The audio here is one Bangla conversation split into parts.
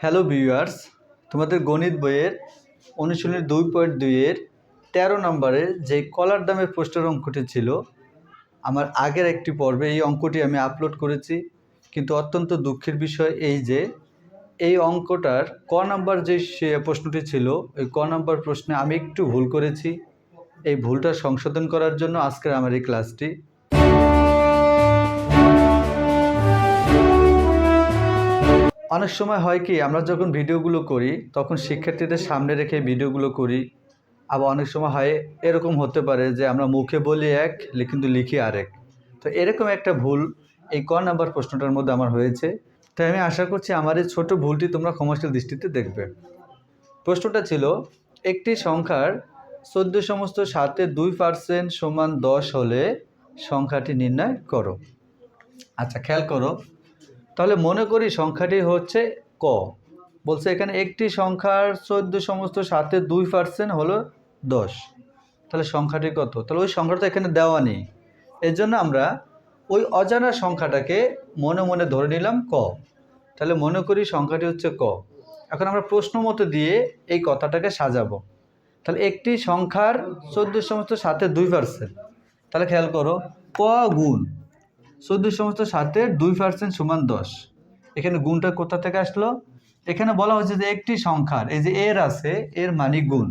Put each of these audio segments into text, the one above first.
হ্যালো ভিউয়ার্স, তোমাদের গণিত বইয়ের অনুশীলনের দুই পয়েন্ট দুইয়ের তেরো নম্বরে যে কলার দামের প্রশ্নের অঙ্কটি ছিল, আমার আগের একটি পর্বে এই অঙ্কটি আমি আপলোড করেছি। কিন্তু অত্যন্ত দুঃখের বিষয় এই যে, এই অঙ্কটার ক নাম্বার যে প্রশ্নটি ছিল, ওই ক নাম্বার প্রশ্নে আমি একটু ভুল করেছি। এই ভুলটা সংশোধন করার জন্য আজকের আমার এই ক্লাসটি অনেক সময় হয় কি, আমরা যখন ভিডিওগুলো করি, তখন শিক্ষার্থীদের সামনে রেখে ভিডিওগুলো করি। আবার অনেক সময় হয়, এরকম হতে পারে যে আমরা মুখে বলি এক কিন্তু লিখি আরেক। তো এরকম একটা ভুল এই ক নাম্বার প্রশ্নটার মধ্যে আমার হয়েছে। তাই আমি আশা করছি আমার এই ছোটো ভুলটি তোমরা ক্ষমাশীল দৃষ্টিতে দেখবে। প্রশ্নটা ছিল, একটি সংখ্যার চোদ্দ সমস্ত সাতে দুই পার্সেন্ট সমান দশ হলে সংখ্যাটি নির্ণয় করো। আচ্ছা খেয়াল করো। তাহলে মনে করি সংখ্যাটি হচ্ছে ক। বলছে এখানে একটি সংখ্যার চোদ্দ সমস্ত সাথে দুই পার্সেন্ট হলো দশ। তাহলে সংখ্যাটি কত? তাহলে ওই সংখ্যাটা এখানে দেওয়া নেই। এর জন্য আমরা ওই অজানা সংখ্যাটাকে মনে মনে ধরে নিলাম ক। তাহলে মনে করি সংখ্যাটি হচ্ছে ক। এখন আমরা প্রশ্ন মতো দিয়ে এই কথাটাকে সাজাবো। তাহলে একটি সংখ্যার চোদ্দ সমস্ত সাথে দুই পার্সেন্ট তাহলে খেয়াল করো, ক গুণ। চোদ্দ সমস্ত সাতের দুই পার্সেন্ট সমান দশ। এখানে গুণটা কোথা থেকে আসলো? এখানে বলা হচ্ছে যে একটি সংখ্যার, এই যে এর আছে, এর মানে গুণ।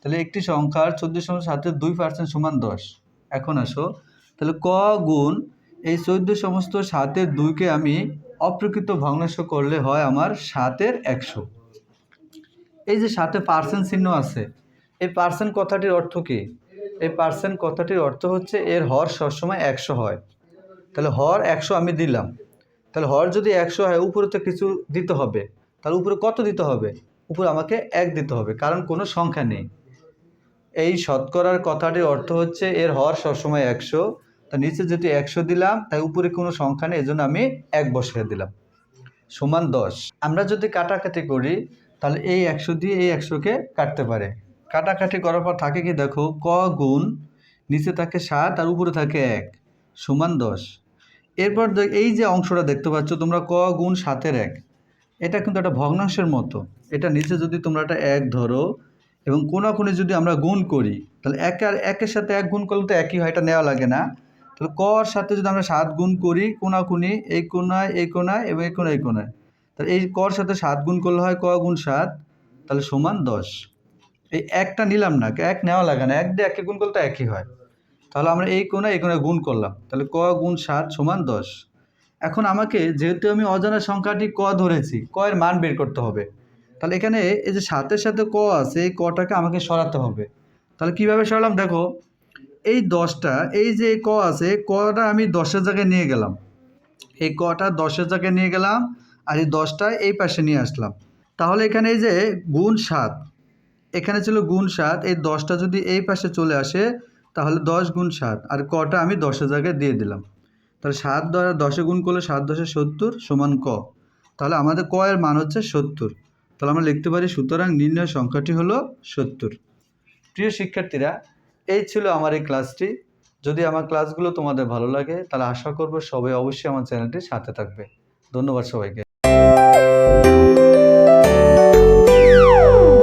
তাহলে একটি সংখ্যার চোদ্দ সমস্ত সাতের দুই পার্সেন্ট সমান দশ। এখন আসো, তাহলে ক গুণ এই চোদ্দ সমস্ত সাতের দুইকে আমি অপ্রকৃত ভগ্নাংশ করলে হয় আমার সাতের একশো। এই যে সাথে পার্সেন্ট চিহ্ন আছে, এই পার্সেন্ট কথাটির অর্থ কী? এই পার্সেন্ট কথাটির অর্থ হচ্ছে এর হর সবসময় একশো হয়। তাহলে হর একশো আমি দিলাম। তাহলে হর যদি একশো হয়, উপরে তো কিছু দিতে হবে। তাহলে উপরে কত দিতে হবে? উপরে আমাকে এক দিতে হবে, কারণ কোনো সংখ্যা নেই। এই শতকরার কথাটির অর্থ হচ্ছে এর হর সবসময় একশো। তা নিচে যদি একশো দিলাম, তাই উপরে কোনো সংখ্যা নেই, এজন্য আমি এক বসিয়ে দিলাম। সমান দশ। আমরা যদি কাটাকাটি করি, তাহলে এই একশো দিয়ে এই একশোকে কাটতে পারে। কাটাকাটি করার পর থাকে কি দেখো, ক গুণ, নিচে থাকে সাত আর উপরে থাকে এক। সমান দশ। এরপর এই যে অংশটা দেখতে পাচ্ছ, তোমরা ক গুণ সাতের এক। এটা কিন্তু একটা ভগ্নাংশের মতো। এটা নিচে যদি তোমরা একটা এক ধরো এবং কোনাকুনি যদি আমরা গুণ করি, তাহলে এক আর একের সাথে এক গুণ করলে তো একই হয়, এটা নেওয়া লাগে না। তাহলে কর সাথে যদি আমরা সাত গুণ করি, কোনাকুনি এই কোনায় এই কোনায় এবং এই কোনায় এই কোনায়, তাহলে এই কর সাথে সাত গুণ করলে হয় ক গুণ সাত, তাহলে সমান দশ। এই একটা নিলাম না, এক নেওয়া লাগে না। এক দিয়ে একে গুণ করলে তো একই হয়। তাহলে আমরা এই কোণে এই কোণে গুণ করলাম। তাহলে ক গুণ সাত সমান দশ। এখন আমাকে যেহেতু আমি অজানা সংখ্যাটি ক ধরেছি, ক এর মান বের করতে হবে। তাহলে এখানে এই যে সাতের সাথে ক আছে, এই কটাকে আমাকে সরাতে হবে। তাহলে কীভাবে সরালাম? দেখো, এই দশটা, এই যে ক আছে, কটা আমি দশের জায়গায় নিয়ে গেলাম। এই কটা দশের জায়গায় নিয়ে গেলাম আর এই দশটা এই পাশে নিয়ে আসলাম। তাহলে এখানে এই যে গুণ সাত, এখানে ছিল গুণ সাত, এই দশটা যদি এই পাশে চলে আসে তাহলে দশ গুণ সাত। আর কটা আমি দশের জায়গায় দিয়ে দিলাম। তাহলে সাত দ্বারা দশে গুণ করলে সাত দশে সত্তর সমান ক। তাহলে আমাদের ক এর মান হচ্ছে সত্তর। তাহলে আমরা লিখতে পারি সুতরাং নির্ণয় সংখ্যাটি হলো সত্তর। প্রিয় শিক্ষার্থীরা, এই ছিল আমার এই ক্লাসটি। যদি আমার ক্লাসগুলো তোমাদের ভালো লাগে, তাহলে আশা করব সবাই অবশ্যই আমার চ্যানেলটির সাথে থাকবে। ধন্যবাদ সবাইকে।